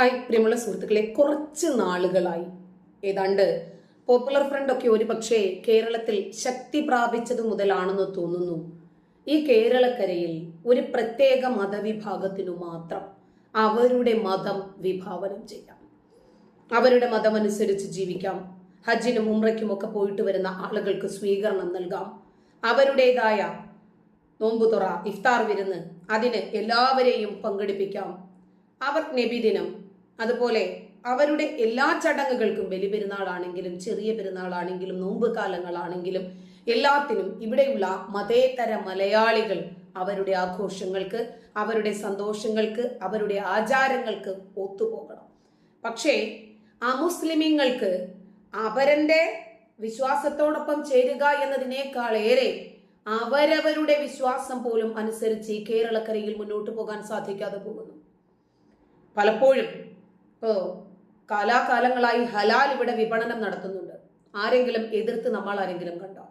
Hi പ്രിയമുള്ള സുഹൃത്തുക്കളെ കുറച്ച് നാളുകളായി. ഏതാണ്ട് പോപ്പുലർ ഫ്രണ്ട് ഒക്കെ ഒരു പക്ഷേ കേരളത്തിൽ ശക്തി പ്രാപിച്ചത് മുതലാണെന്ന് തോന്നുന്നു. ഈ കേരളക്കരയിൽ ഒരു പ്രത്യേക മതവിഭാഗത്തിനു മാത്രം അവരുടെ മതം വിഭാവനം ചെയ്യാം. അവരുടെ മതമനുസരിച്ച് ജീവിക്കാം. ഹജ്ജിനും ഉമ്രയ്ക്കും ഒക്കെ പോയിട്ട് വരുന്ന ആളുകൾക്ക് സ്വീകരണം നൽകാം. അവരുടേതായ നോമ്പുതുറ ഇഫ്താർ വിരുന്ന് അതിന് എല്ലാവരെയും പങ്കെടുപ്പിക്കാം. അവർ നബിദിനം അതുപോലെ അവരുടെ എല്ലാ ചടങ്ങുകൾക്കും ബലി പെരുന്നാളാണെങ്കിലും ചെറിയ പെരുന്നാളാണെങ്കിലും നോമ്പ് കാലങ്ങളാണെങ്കിലും എല്ലാത്തിനും ഇവിടെയുള്ള മതേതര മലയാളികൾ അവരുടെ ആഘോഷങ്ങൾക്ക് അവരുടെ സന്തോഷങ്ങൾക്ക് അവരുടെ ആചാരങ്ങൾക്ക് ഒത്തുപോകണം. പക്ഷേ അമുസ്ലിമിങ്ങൾക്ക് അവരന്റെ വിശ്വാസത്തോടൊപ്പം ചേരുക എന്നതിനേക്കാൾ ഏറെ അവരവരുടെ വിശ്വാസം പോലും അനുസരിച്ച് കേരളക്കരയിൽ മുന്നോട്ട് പോകാൻ സാധിക്കാതെ പോകുന്നു. പലപ്പോഴും ഇപ്പോ കാലാകാലങ്ങളായി ഹലാൽ ഇവിടെ വിപണനം നടത്തുന്നുണ്ട്. ആരെങ്കിലും എതിർത്ത് നമ്മൾ ആരെങ്കിലും കണ്ടോ?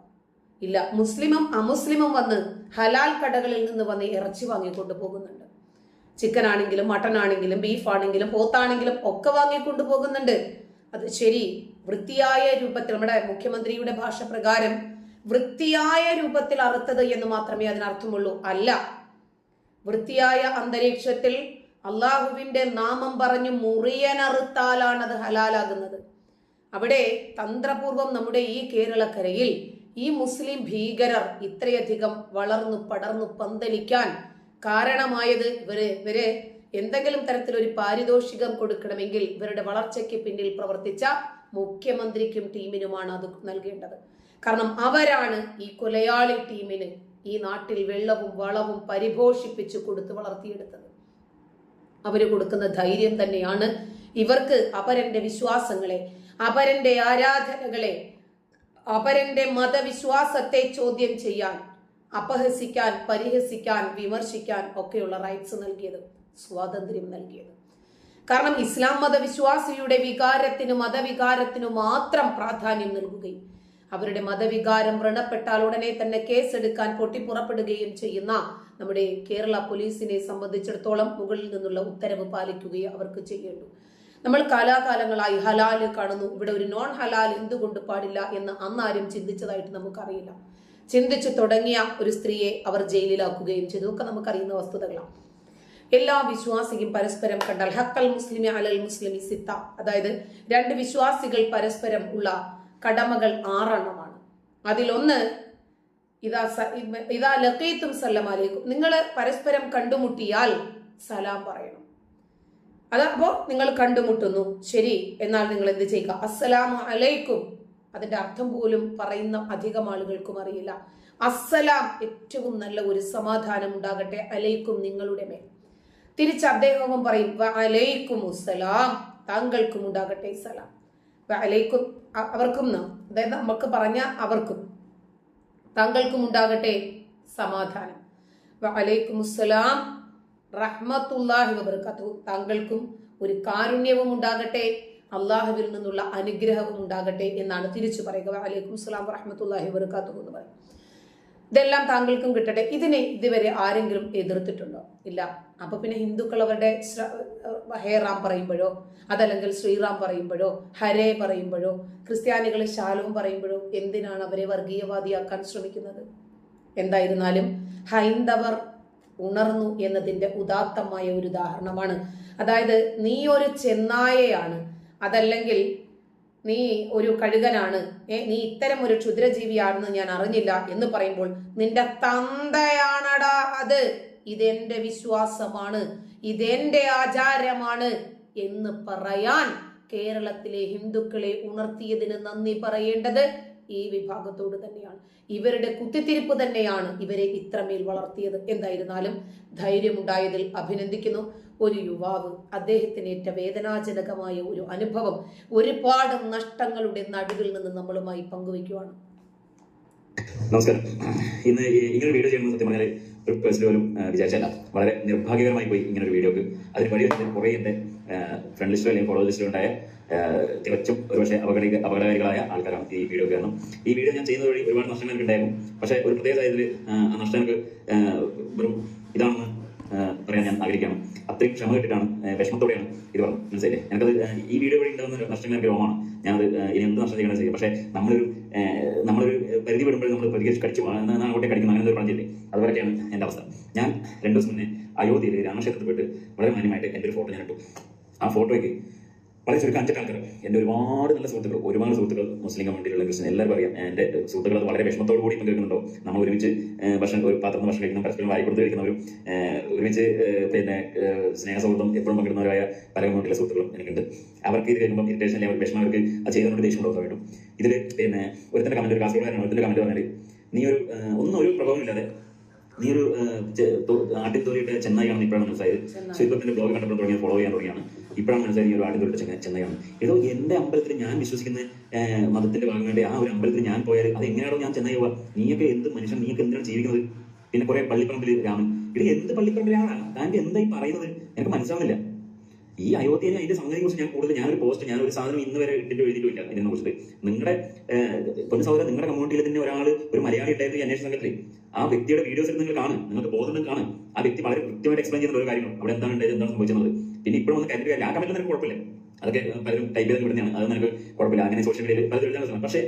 ഇല്ല മുസ്ലിമും അമുസ്ലിമും വന്ന് ഹലാൽ കടകളിൽ നിന്ന് വന്ന് ഇറച്ചി വാങ്ങിക്കൊണ്ട് പോകുന്നുണ്ട്. ചിക്കൻ ആണെങ്കിലും മട്ടൺ ആണെങ്കിലും ബീഫ് ആണെങ്കിലും പോത്താണെങ്കിലും ഒക്കെ വാങ്ങിക്കൊണ്ട് പോകുന്നുണ്ട്. അത് ശരി വൃത്തിയായ രൂപത്തിൽ നമ്മുടെ മുഖ്യമന്ത്രിയുടെ ഭാഷ പ്രകാരം വൃത്തിയായ രൂപത്തിൽ അറുത്തത് എന്ന് മാത്രമേ അതിനർത്ഥമുള്ളൂ. അല്ല വൃത്തിയായ അന്തരീക്ഷത്തിൽ അള്ളാഹുവിന്റെ നാമം പറഞ്ഞു മുറിയനറുത്താലാണ് അത് ഹലാലാകുന്നത്. അവിടെ തന്ത്രപൂർവം നമ്മുടെ ഈ കേരളക്കരയിൽ ഈ മുസ്ലിം ഭീകരർ ഇത്രയധികം വളർന്നു പടർന്നു പന്തലിക്കാൻ കാരണമായത് ഇവർ ഇവർ എന്തെങ്കിലും തരത്തിലൊരു പാരിതോഷികം കൊടുക്കണമെങ്കിൽ ഇവരുടെ വളർച്ചയ്ക്ക് പിന്നിൽ പ്രവർത്തിച്ച മുഖ്യമന്ത്രിക്കും ടീമിനുമാണ് അത് നൽകേണ്ടത്. കാരണം അവരാണ് ഈ കൊലയാളി ടീമിന് ഈ നാട്ടിൽ വെള്ളവും വളവും പരിപോഷിപ്പിച്ചു കൊടുത്ത് വളർത്തിയെടുത്തത്. അവർ കൊടുക്കുന്ന ധൈര്യം തന്നെയാണ്. ഇവർക്ക് അപരന്റെ വിശ്വാസങ്ങളെ അപരന്റെ ആരാധനകളെ അപരന്റെ മതവിശ്വാസത്തെ ചോദ്യം ചെയ്യാൻ അപഹസിക്കാൻ പരിഹസിക്കാൻ വിമർശിക്കാൻ ഒക്കെയുള്ള റൈറ്റ്സ് നൽകിയത് സ്വാതന്ത്ര്യം നൽകിയത്. കാരണം ഇസ്ലാം മതവിശ്വാസിയുടെ വികാരത്തിനും മതവികാരത്തിനു മാത്രം പ്രാധാന്യം നൽകുകയും അവരുടെ മതവികാരം വ്രണപ്പെട്ടാൽ ഉടനെ തന്നെ കേസെടുക്കാൻ പൊട്ടിപ്പുറപ്പെടുകയും ചെയ്യുന്ന നമ്മുടെ കേരള പോലീസിനെ സംബന്ധിച്ചിടത്തോളം മുകളിൽ നിന്നുള്ള ഉത്തരവ് പാലിക്കുകയും അവർക്ക് ചെയ്യേണ്ടു. നമ്മൾ കാലാകാലങ്ങളായി ഹലാൽ കാണുന്നു. ഇവിടെ ഒരു നോൺ ഹലാൽ എന്തുകൊണ്ട് പാടില്ല എന്ന് അന്നാരും ചിന്തിച്ചതായിട്ട് നമുക്കറിയില്ല. ചിന്തിച്ചു തുടങ്ങിയ ഒരു സ്ത്രീയെ അവർ ജയിലിലാക്കുകയും ചെയ്തു. ഒക്കെ നമുക്കറിയുന്ന വസ്തുതകളാണ്. എല്ലാ വിശ്വാസിയും പരസ്പരം കണ്ടാൽ ഹക്കൽ മുസ്ലിമി അലൽ മുസ്ലിമി സിത്ത. അതായത് രണ്ട് വിശ്വാസികൾ പരസ്പരം ഉള്ള കടമകൾ ആറെണ്ണമാണ്. അതിലൊന്ന് ഇതാ ഇതാ ലക്കീത്തും സല്ലം അലൈക്കും. നിങ്ങൾ പരസ്പരം കണ്ടുമുട്ടിയാൽ സലാം പറയണം. അതപ്പോ നിങ്ങൾ കണ്ടുമുട്ടുന്നു. ശരി എന്നാൽ നിങ്ങൾ എന്ത് ചെയ്യുക? അസ്സലാമു അലൈക്കും. അതിന്റെ അർത്ഥം പോലും പറയുന്ന അധികം ആളുകൾക്കും അറിയില്ല. അസ്സലാം ഏറ്റവും നല്ല ഒരു സമാധാനം ഉണ്ടാകട്ടെ അലൈക്കും നിങ്ങളുടെ മേൽ. തിരിച്ച് അദ്ദേഹവും പറയും "വ അലൈക്കും സലാം താങ്കൾക്കും ഉണ്ടാകട്ടെ സലാം. അലൈക്കും അവർക്കും. അതായത് നമുക്ക് പറഞ്ഞ അവർക്കും. താങ്കൾക്കും ഉണ്ടാകട്ടെ സമാധാനം. വലൈക്കും അസ്സലാം സലാം റഹ്മത്തുല്ലാഹി വബർക്കാത്തു താങ്കൾക്കും ഒരു കാരുണ്യവും ഉണ്ടാകട്ടെ. അള്ളാഹുവിൽ നിന്നുള്ള അനുഗ്രഹവും ഉണ്ടാകട്ടെ എന്നാണ് തിരിച്ചു പറയുക. വലൈക്കും അലൈക്കും സലാം റഹ്മത്തുല്ലാഹി വബർക്കാത്തു എന്ന് പറയും ഇതെല്ലാം താങ്കൾക്കും കിട്ടട്ടെ. ഇതിനെ ഇതുവരെ ആരെങ്കിലും എതിർത്തിട്ടുണ്ടോ? ഇല്ല. അപ്പൊ പിന്നെ ഹിന്ദുക്കൾ അവരുടെ ഹേറാം പറയുമ്പോഴോ അതല്ലെങ്കിൽ ശ്രീറാം പറയുമ്പോഴോ ഹരേ പറയുമ്പോഴോ ക്രിസ്ത്യാനികൾ ശാലവും പറയുമ്പോഴോ എന്തിനാണ് അവരെ വർഗീയവാദിയാക്കാൻ ശ്രമിക്കുന്നത്? എന്തായിരുന്നാലും ഹൈന്ദവർ ഉണർന്നു എന്നതിന്റെ ഉദാത്തമായ ഒരു ഉദാഹരണമാണ്. അതായത് നീ ഒരു ചെന്നായയാണ്. അതല്ലെങ്കിൽ നീ ഒരു കഴുകനാണ്. ഏ നീ ഇത്തരം ഒരു ക്ഷുദ്രജീവിയാണെന്ന് ഞാൻ അറിഞ്ഞില്ല എന്ന് പറയുമ്പോൾ നിന്റെ തന്തയാണടാ അത്. ഇതെന്റെ വിശ്വാസമാണ്. ഇതെന്റെ ആചാരമാണ് എന്ന് പറയാൻ കേരളത്തിലെ ഹിന്ദുക്കളെ ഉണർത്തിയതിന് നന്ദി പറയേണ്ടത്. ഈ വിഭാഗത്തോട് തന്നെയാണ്. ഇവരുടെ കുത്തിത്തിരിപ്പ് തന്നെയാണ് ഇവരെ ഇത്രമേൽ വളർത്തിയത്. എന്തായിരുന്നാലും ധൈര്യമുണ്ടായതിൽ അഭിനന്ദിക്കുന്നു. ഒരു യുവാവ് അദ്ദേഹത്തിന് ഏറ്റ വേദനാജനകമായ ഒരു അനുഭവം ഒരുപാട് നഷ്ടങ്ങളുടെ നടുവിൽ നിന്ന് നമ്മളുമായി പങ്കുവയ്ക്കുവാണ്. നമസ്കാരം. ഇന്ന് ഇങ്ങനെ വീഡിയോ ചെയ്യുന്നത് സത്യം പറഞ്ഞാൽ ഒരു വിചാരിച്ചല്ല വളരെ നിർഭാഗ്യകരമായി പോയി ഇങ്ങനെ ഒരു വീഡിയോക്ക്. അതിന് വഴി കുറേ എന്റെ ഫ്രണ്ട് ലിസ്റ്റിലോ അല്ലെങ്കിൽ ഫോളോ ലിസ്റ്റിൽ ഉണ്ടായ തികച്ചും ഒരുപക്ഷെ അപകട അപകടകാരികളായ ആൾക്കാരാണ് ഈ വീഡിയോ കാരണം. ഈ വീഡിയോ ഞാൻ ചെയ്യുന്നത് വഴി ഒരുപാട് നഷ്ടങ്ങൾ ഉണ്ടായിരുന്നു പക്ഷേ ഒരു പ്രത്യേക സാഹചര്യത്തിൽ ആ നഷ്ടങ്ങൾക്ക് വെറും ഇതാണെന്ന് പറയാൻ ഞാൻ ആഗ്രഹിക്കുകയാണ്. അത്രയും ക്ഷമ കിട്ടിയിട്ടാണ് വിഷമത്തോടെയാണ് ഇത് പറഞ്ഞത്. മനസ്സിലായില്ലേ? എനിക്കത് ഈ വീഡിയോ വഴി ഉണ്ടാകുന്ന നഷ്ടങ്ങൾ എനിക്ക് രോമാണ് ഞാനത് ഇനി എന്ത് നഷ്ടം ചെയ്യണം ചെയ്യും പക്ഷേ നമ്മളൊരു നമ്മളൊരു പരിധി വിടുമ്പോൾ നമ്മൾ പ്രതികരിച്ച് കടിച്ചു അങ്ങോട്ടേ കടിക്കുന്നു. അങ്ങനെ ഒരു പറഞ്ഞില്ലേ അതുപോലെയൊക്കെയാണ് എന്റെ അവസ്ഥ. ഞാൻ രണ്ടു ദിവസം മുന്നേ അയോധ്യയിൽ രാമക്ഷേത്രത്തിൽ പോയിട്ട് വളരെ മാന്യമായിട്ട് എന്റെ ഒരു ഫോട്ടോ ഞാൻ ഇട്ടു. ആ ഫോട്ടോയ്ക്ക് വളരെ ചുരുക്കം അഞ്ചെട്ട് ആൾക്കാർ എന്റെ ഒരുപാട് നല്ല സുഹൃത്തുക്കൾ ഒരുപാട് സുഹൃത്തുക്കൾ മുസ്ലിം കമ്മ്യൂണിറ്റിയിലുള്ള ക്രിസ്ത്യൻ എല്ലാവരും അറിയാം. എന്റെ സുഹൃത്തുക്കൾ അത് വളരെ വിഷമത്തോടു കൂടി പങ്കെടുക്കുന്നുണ്ടോ? നമ്മൾ ഒരുമിച്ച് ഭക്ഷണം ഒരു പാത്രം ഭക്ഷണം കഴിക്കുന്ന പരസ്പരം വാരി കൊടുത്ത് കഴിക്കുന്നവരും ഒരുമിച്ച് പിന്നെ സ്നേഹസൗഹൃദം എപ്പോഴും പങ്കിടുന്നവരായ പല കമ്മ്യൂണിറ്റിയിലെ സുഹൃത്തുക്കളും എനിക്കുണ്ട്. അവർക്ക് ഇത് കഴിയുമ്പോൾ ഇറിറ്റേഷൻ അല്ലെങ്കിൽ വിഷമം അവർക്ക് അത് ചെയ്തതുകൊണ്ട് ദേഷ്യം ഉണ്ടാവും വേണ്ടും ഇതിൽ പിന്നെ ഒരുത്തന്റെ കമന്റ് ഒരു കാസർഗോഡാണ് ഒരുത്തന്റെ കമന്റ് പറഞ്ഞാൽ നീ ഒരു ഒന്നും ഒരു പ്രഭാവമില്ലാതെ നീ ഒരു ആട്ടിൻ തോലിയിട്ട് ചെന്നൈയാണെന്ന് ഇപ്പോഴാണ് മനസ്സിലായത്. ശ്രീപത്തിന്റെ ബ്ലോഗ് കണ്ടപ്പോൾ തുടങ്ങിയ ഫോളോ ചെയ്യാൻ തുടങ്ങിയാണ്. ഇപ്പോഴാണ് മനസ്സിലായി ഒരുപാട് തോലിട്ട് ചെന്നൈ ചെന്നൈയാണ് ഏതോ എന്റെ അമ്പലത്തിൽ ഞാൻ വിശ്വസിക്കുന്ന മതത്തിന്റെ വേണ്ടി ആ ഒരു അമ്പലത്തിൽ ഞാൻ പോയാൽ അത് എങ്ങനെയാണോ ഞാൻ ചെന്നൈ പോവാ. നീയൊക്കെ എന്ത് മനുഷ്യൻ നീയൊക്കെ എന്തിനാണ് ജീവിക്കുന്നത്? പിന്നെ കുറെ പള്ളിപ്പറമ്പിൽ രാമൻ. ഇത് എന്ത് പള്ളിപ്പറമ്പിലാണ് താങ്കൾ എന്തായി പറയുന്നത്? എനിക്ക് മനസ്സിലാവുന്നില്ല. ഈ അയോധ്യയിലെ അതിന്റെ സംഗതിയെ കുറിച്ച് ഞാൻ കൂടുതൽ ഞാനൊരു പോസ്റ്റ് ഞാൻ ഒരു സാധനം ഇന്ന് വരെ ഇട്ടിട്ട് എഴുതിയിട്ടില്ല ഇതിനെ കുറിച്ചിട്ട്. നിങ്ങളുടെ പൊന്നു സഹോദരൻ നിങ്ങളുടെ കമ്മ്യൂണിറ്റിയിൽ തന്നെ ഒരാൾ ഒരു മലയാളി ഉണ്ടായിരുന്നു അന്വേഷണ സംഘത്തിൽ ആ വ്യക്തിയുടെ വീഡിയോസ് നിങ്ങൾ കാണും. നിങ്ങൾക്ക് ബോധം കാണും. ആ വ്യക്തി വളരെ കൃത്യമായിട്ട് എക്സ്പ്ലെയിൻ ചെയ്യുന്ന ഒരു കാര്യങ്ങൾ അവിടെ എന്താണ് ഉണ്ടായത്? എന്താണ് സംഭവിച്ചത് പിന്നെ ഇപ്പോഴും ഒന്ന് കരുതുക ആ കമന്റ് നിനക്ക് കുഴപ്പമില്ല. അതൊക്കെ പലരും ടൈപ്പ് ചെയ്ത് വിടുന്നതാണ് അത് നിനക്ക് കുഴപ്പമില്ല. അങ്ങനെ സോഷ്യൽ മീഡിയയിൽ പലരും എഴുതാൻ ശ്രമം പക്ഷേ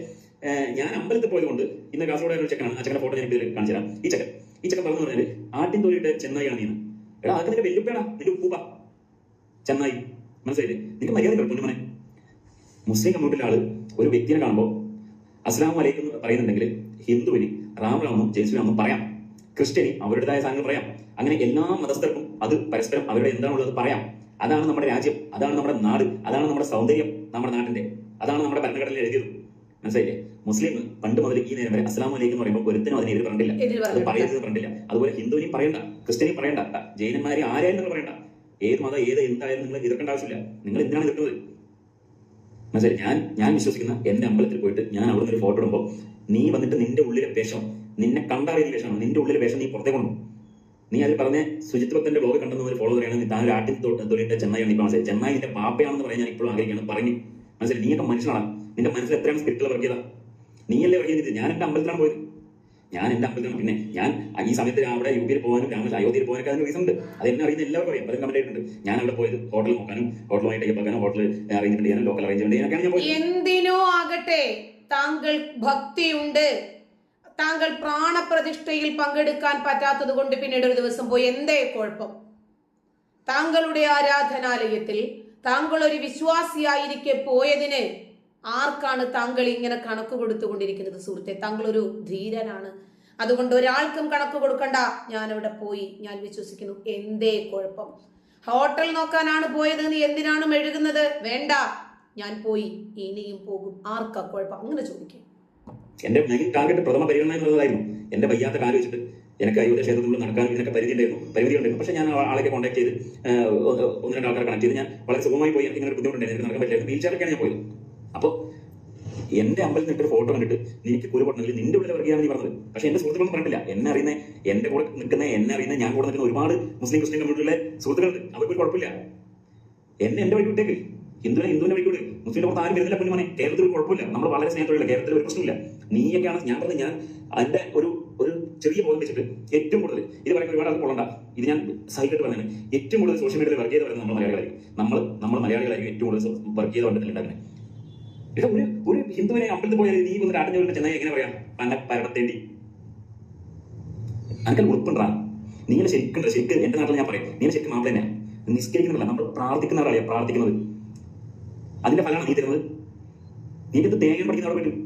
ഞാൻ അമ്പലത്തിൽ പോയതുകൊണ്ട് ഇന്ന് കാസർഗോഡ് ഒരു ചെക്കാണ് ആ ചെക്കന്റെ ഫോട്ടോ ഞാൻ ഇതിൽ കാണിച്ചു തരാം. ഈ ചെക്കൻ ഈ ചെക്കൻ പറഞ്ഞു പറഞ്ഞാൽ ആട്ടിൻ തോലിയിട്ട് ചെന്നൈയാണ് നീന്ന് എടാ അതൊക്കെ നിന്റെ വെല്ലുപ്പേടാ നിന്റെ ഉപ്പൂപ്പ. ചെന്നായി. മനസ്സിലായില്ലേ? നിനക്ക് മര്യാദ പൊന്നുമനെ? മുസ്ലിം കമ്മ്യൂണിറ്റിയിലെ ആൾ ഒരു വ്യക്തിയെ കാണുമ്പോൾ അസ്ലാം വലൈക്കും പറയുന്നുണ്ടെങ്കിൽ ഹിന്ദുവിന് റാംറാമെന്നും ജയശ്രീറാമെന്നും പറയാം. ക്രിസ്ത്യനി അവരുടേതായ സാധനങ്ങൾ പറയാം. അങ്ങനെ എല്ലാ മതസ്ഥർക്കും അത് പരസ്പരം അവരുടെ എന്താണുള്ളത് പറയാം. അതാണ് നമ്മുടെ രാജ്യം അതാണ് നമ്മുടെ നാട് അതാണ് നമ്മുടെ സൗന്ദര്യം നമ്മുടെ നാട്ടിന്റെ അതാണ് നമ്മുടെ ഭരണഘടനയിൽ എഴുതിയത്. മനസ്സിലായില്ലേ? മുസ്ലിം പണ്ട് മുതൽ ഈ നേരം വരെ അസ്ലാം അലൈക്കും എന്ന് പറയുമ്പോൾ ഒരുത്തിനും അതിനെതിരെ പറഞ്ഞില്ല അത് പറയരുത്. പറഞ്ഞില്ല അതുപോലെ ഹിന്ദുവിനെയും പറയണ്ട ക്രിസ്ത്യനെയും പറയണ്ട ജൈനന്മാരെ ആരെയും നിങ്ങൾ പറയണ്ട. ഏത് മതം ഏത് എന്തായാലും നിങ്ങൾ എതിർക്കേണ്ട ആവശ്യമില്ല. നിങ്ങൾ എന്തിനാണ് എതിർക്കുന്നത്? മനസ്സിലായി ഞാൻ ഞാൻ വിശ്വസിക്കുന്ന എന്റെ അമ്പലത്തിൽ പോയിട്ട് ഞാൻ അവിടെ നിന്ന് ഒരു ഫോട്ടോ ഇടുമ്പോൾ നീ വന്നിട്ട് നിന്റെ ഉള്ളിലെ വേഷം നിന്നെ കണ്ടറിയുന്ന വേഷമാണ്? നിന്റെ ഉള്ളിലെ വേഷം നീ പുറത്തേക്ക് കൊണ്ടു നീ അതിൽ പറഞ്ഞ ശുചിത്വത്തിന്റെ ബ്ലോഗ് കണ്ടെന്ന് ഒരു ഫോളോ പറയുകയാണെങ്കിൽ താൻ ഒരു ആട്ടിൻ തൊഴിലിട്ട് ചെന്നൈയാണ് ഇപ്പൊ മനസ്സിലായി ചെന്നൈ നിന്റെ പാപ്പയാണെന്ന് പറയാൻ ഞാൻ ഇപ്പോഴും ആഗ്രഹിക്കുകയാണ് പറഞ്ഞു മനസ്സിലായി? നീയൊക്കെ മനുഷ്യനാണ്. നിന്റെ മനസ്സിൽ എത്രയാണ് സ്പിരിറ്റുകൾ വർക്കിയത നീയല്ലേ ചെയ്തിട്ട് ഞാൻ എന്റെ അമ്പലത്തിലാണ് പോയത്. ഞാൻ എന്റെ അമ്പലത്തിലാണ്. പിന്നെ ഞാൻ ഈ സമയത്ത് അവിടെ യു പിയിൽ പോകാനും രാമ അയോധ്യയിൽ പോകാനൊക്കെ അതിന് റീസൺ ഉണ്ട്. അത് എന്നെ അറിയുന്ന എല്ലാവർക്കും അറിയാം. പലരും കമന്റ് ആയിട്ടുണ്ട് ഞാൻ അവിടെ പോയത് ഹോട്ടൽ നോക്കാനും ഹോട്ടലുമായി ടൈപ്പ് ഹോട്ടൽ അറേഞ്ച്മെന്റ് ചെയ്യാനും ലോക്കൽ അറേഞ്ച്മെന്റ് ചെയ്യാനൊക്കെയാണ് ഞാൻ പോയത്. എന്തിനോ ആകട്ടെ താങ്കൾ ഭക്തിയുണ്ട്. താങ്കൾ പ്രാണപ്രതിഷ്ഠയിൽ പങ്കെടുക്കാൻ പറ്റാത്തത് കൊണ്ട് പിന്നീട് ഒരു ദിവസം പോയി എന്തേ കുഴപ്പം? താങ്കളുടെ ആരാധനാലയത്തിൽ താങ്കൾ ഒരു വിശ്വാസിയായിരിക്കെ പോയതിന് ആർക്കാണ് താങ്കൾ ഇങ്ങനെ കണക്ക് കൊടുത്തുകൊണ്ടിരിക്കുന്നത് സുഹൃത്തെ? താങ്കൾ ഒരു ധീരനാണ്. അതുകൊണ്ട് ഒരാൾക്കും കണക്ക് കൊടുക്കണ്ട. ഞാൻ അവിടെ പോയി ഞാൻ വിശ്വസിക്കുന്നു. എന്തേ കുഴപ്പം? ഹോട്ടൽ നോക്കാനാണ് പോയത് എന്തിനാണ് മെഴുകുന്നത്? വേണ്ട. ഞാൻ പോയി ഇനിയും പോകും. ആർക്കാ കുഴപ്പം? അങ്ങനെ ചോദിക്കും. എന്റെ മെയിൻ ടാർഗറ്റ് പ്രഥമ പരിഗണന എന്നുള്ളതായിരുന്നു എന്റെ വയ്യാത്ത കാൽ വെച്ചിട്ട് എനിക്ക് അയോധ്യ ക്ഷേത്രത്തിൽ നടക്കാൻ ഇതിനൊക്കെ പരിധി ഉണ്ടായിരുന്നു. പരിധി ഉണ്ടായിരുന്നു പക്ഷേ ഞാൻ ആ ആളെ കോൺടാക്ട് ചെയ്ത് ഒന്ന് രണ്ട് ആൾക്കാരെ കണക്ട് ചെയ്ത് ഞാൻ വളരെ സുഖമായി പോയി. എനിക്ക് ഇങ്ങനെ ബുദ്ധിമുട്ടുണ്ടായിരുന്നു എനിക്ക് നടക്കാൻ പറ്റില്ല വീൽ ചെയറൊക്കെയാണ് ഞാൻ പോയത്. അപ്പോൾ എന്റെ അമ്പലത്തിൽ നിന്നിട്ട് ഫോട്ടോ കണ്ടിട്ട് നിനക്ക് കുരു പൊട്ടണമെങ്കിൽ നിന്റെ ഉള്ളിൽ വർഗീയാണ് നീ പറഞ്ഞത്. പക്ഷേ എന്റെ സുഹൃത്തുക്കളൊന്നും പറഞ്ഞില്ല എന്നെ അറിയുന്ന എന്റെ കൂടെ നിൽക്കുന്ന എന്നെ അറിയുന്ന ഞാൻ കൂടെ നിൽക്കുന്ന ഒരുപാട് മുസ്ലിം ക്രിസ്ത്യൻ കമ്മ്യൂണിറ്റിയിലെ സുഹൃത്തുക്കളുണ്ട്. അവർക്ക് ഒരു കുഴപ്പമില്ല. എന്നെ എന്റെ വഴി വിട്ടേക്ക്. ഹിന്ദുവിനെ ഹിന്ദുവിനെ വഴി വിട്. മുസ്ലിം പുറത്ത് ആരും വരുന്നില്ല പൊന്നുമനെ. കേരളത്തിൽ ഒരു കുഴപ്പമില്ല. നമ്മൾ വളരെ സ്നേഹത്തോടെ കേരളത്തിൽ ഒരു പ്രശ്നമില്ല. നീയൊക്കെയാണ് ഞാൻ പറഞ്ഞത്. ഞാൻ അതിന്റെ ഒരു ഒരു ചെറിയ ബോധം വെച്ചിട്ട് ഏറ്റവും കൂടുതൽ ഇത് പറയുമ്പോൾ ഒരുപാട് അത് കൊള്ളണ്ട. ഇത് ഞാൻ സഹിച്ചിട്ട് പറഞ്ഞത് ഏറ്റവും കൂടുതൽ സോഷ്യൽ മീഡിയയിൽ വർക്ക് ചെയ്ത് വരുന്നത് നമ്മൾ മലയാളികളായിരിക്കും. നമ്മൾ നമ്മൾ മലയാളികളായിരിക്കും ഏറ്റവും കൂടുതൽ വർക്ക് ചെയ്ത് കണ്ടിട്ടില്ല ഇവിടെ ഒരു ഒരു ഹിന്ദുവിനെ അമ്പലത്തിൽ പോയാൽ നീ ഒന്ന് രാട്ടിന് വീട്ടിൽ ചെന്നാൽ എങ്ങനെ പറയാം? പണ്ട പരടത്തേണ്ടി. അനക്കൽ ഉറപ്പുണ്ടാ? നിങ്ങൾ ശരിക്കും ശരിക്കും എന്റെ നാട്ടിൽ ഞാൻ പറയും. നിങ്ങൾ ശരിക്കും മാപ്പിള തന്നെയാണ് നിസ്കരിക്കുന്നില്ല നമ്മൾ പ്രാർത്ഥിക്കുന്ന ആളാണ് പ്രാർത്ഥിക്കുന്നത്. അതിന്റെ ഫലമാണ് നീ തരുന്നത്. നീ ഇത് തേങ്ങ പഠിക്കുന്ന അവിടെ പറ്റും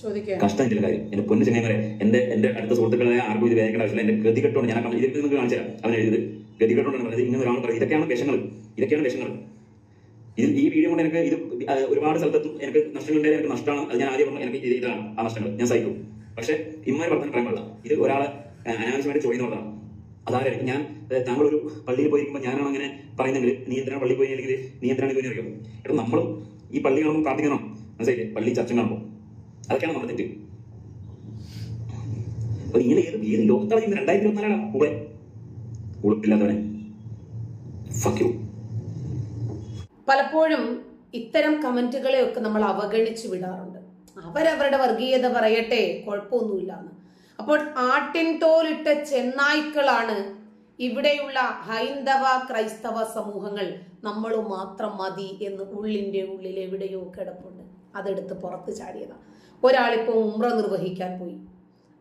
ചോദിക്കുക കഷ്ടമായിട്ടില്ല കാര്യം. എന്റെ പൊന്നു ചെങ്ങന്മാരെ എന്റെ എന്റെ അടുത്ത സുഹൃത്തുക്കളെ ആർക്കും ഇത് വേഗം ആവശ്യമില്ല എന്റെ ഗതികെട്ടോണ്ട് ഞാൻ ഇത് നിങ്ങൾക്ക് കാണിച്ചു തരാം അവൻ എഴുതിയത് ഗതികെട്ടോണ്ടാണ് പറഞ്ഞത്. ഇങ്ങനെ ഒരാൾ പറയുന്നത് ഇതൊക്കെയാണ് വിഷങ്ങൾ. ഇതൊക്കെയാണ് വിഷങ്ങൾ. ഇത് ഈ വീഡിയോ കൊണ്ട് എനിക്ക് ഇത് ഒരുപാട് സ്ഥലത്തും എനിക്ക് നഷ്ടങ്ങൾ എനിക്ക് നഷ്ടമാണ്. അത് ഞാൻ ആദ്യം പറഞ്ഞു. എനിക്ക് ഇത് ഇതാണ്. ആ നഷ്ടങ്ങൾ. ഞാൻ സഹിക്കും. പക്ഷെ ഇമ്മാര് പറഞ്ഞ പറയാൻ പാടില്ല ഇത് ഒരാളെ അനാവശ്യമായിട്ട് ചോദിക്കുന്നതാണ് അതാരായിരിക്കും? ഞാൻ താങ്കൾ ഒരു പള്ളിയിൽ പോയിരിക്കുമ്പോൾ ഞാനാണ് അങ്ങനെ പറയുന്നെങ്കിൽ നീ എന്തിനാണ് പള്ളിയിൽ പോയി? അല്ലെങ്കിൽ നീ എന്തിനാണ് പോയി അറിയാം? എടാ നമ്മളും ഈ പള്ളി കാണുമ്പോൾ പ്രാർത്ഥിക്കണം. മനസ്സിലായില്ലേ? പള്ളി ചർച്ച കാണുമ്പോൾ അതൊക്കെയാണ് നമ്മുടെ തെറ്റ്. അപ്പൊ ഇങ്ങനെ ഏത് ഏത് ലോകത്താണ് ഇന്ന് രണ്ടായിരത്തി ഇരുപത്തിനാലാണ് കൂടെ. ഉളുപ്പില്ലാത്തവനെ പലപ്പോഴും ഇത്തരം കമന്റുകളെ ഒക്കെ നമ്മൾ അവഗണിച്ചു വിടാറുണ്ട്. അവരവരുടെ വർഗീയത പറയട്ടെ കുഴപ്പമൊന്നുമില്ല അപ്പോൾ ആട്ടിൻ തോലിട്ട ചെന്നായ്ക്കളാണ് ഇവിടെയുള്ള ഹൈന്ദവ ക്രൈസ്തവ സമൂഹങ്ങൾ. നമ്മൾ മാത്രം മതി എന്ന് ഉള്ളിന്റെ ഉള്ളിൽ എവിടെയോ കിടപ്പുണ്ട്. അതെടുത്ത് പുറത്ത് ചാടിയതാണ് ഒരാളിപ്പോൾ ഉമ്ര നിർവഹിക്കാൻ പോയി.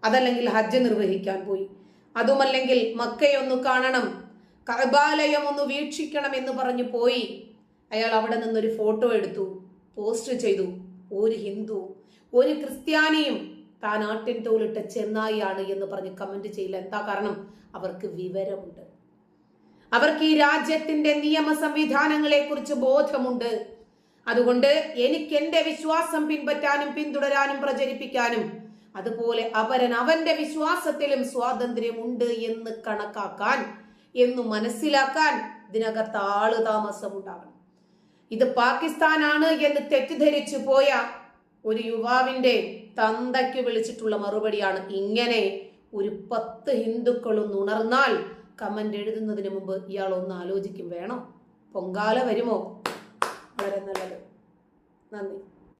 അതല്ലെങ്കിൽ ഹജ്ജ് നിർവഹിക്കാൻ പോയി. അതുമല്ലെങ്കിൽ മക്കയൊന്ന് കാണണം. കബാലയം ഒന്ന് വീക്ഷിക്കണം എന്ന് പറഞ്ഞ് പോയി. അയാൾ അവിടെ നിന്നൊരു ഫോട്ടോ എടുത്തു. പോസ്റ്റ് ചെയ്തു. ഒരു ഹിന്ദു ഒരു ക്രിസ്ത്യാനിയും താൻ ആട്ടിൻ തോലിട്ട ചെന്നായിയാണ് എന്ന് പറഞ്ഞ് കമന്റ് ചെയ്യില്ല എന്താ കാരണം? അവർക്ക് വിവരമുണ്ട്. അവർക്ക് ഈ രാജ്യത്തിന്റെ നിയമ സംവിധാനങ്ങളെ കുറിച്ച് ബോധമുണ്ട്. അതുകൊണ്ട് എനിക്ക് എന്റെ വിശ്വാസം പിൻപറ്റാനും പിന്തുടരാനും പ്രചരിപ്പിക്കാനും അതുപോലെ അവരൻ അവന്റെ വിശ്വാസത്തിലും സ്വാതന്ത്ര്യമുണ്ട് എന്ന് കണക്കാക്കാൻ എന്ന് മനസ്സിലാക്കാൻ ഇതിനകത്ത് ആൾ താമസം ഉണ്ടാകണം ഇത് പാകിസ്ഥാനാണ് എന്ന് തെറ്റിദ്ധരിച്ചു പോയ ഒരു യുവാവിന്റെ തന്തയ്ക്ക് വിളിച്ചിട്ടുള്ള മറുപടിയാണ് ഇങ്ങനെ ഒരു പത്ത് ഹിന്ദുക്കളും ഉണർന്നാൽ കമന്റ് എഴുതുന്നതിന് മുമ്പ് ഇയാൾ ഒന്ന് ആലോചിക്കും വേണം. പൊങ്കാല വരുമോ? വളരെ നല്ലത് നന്ദി.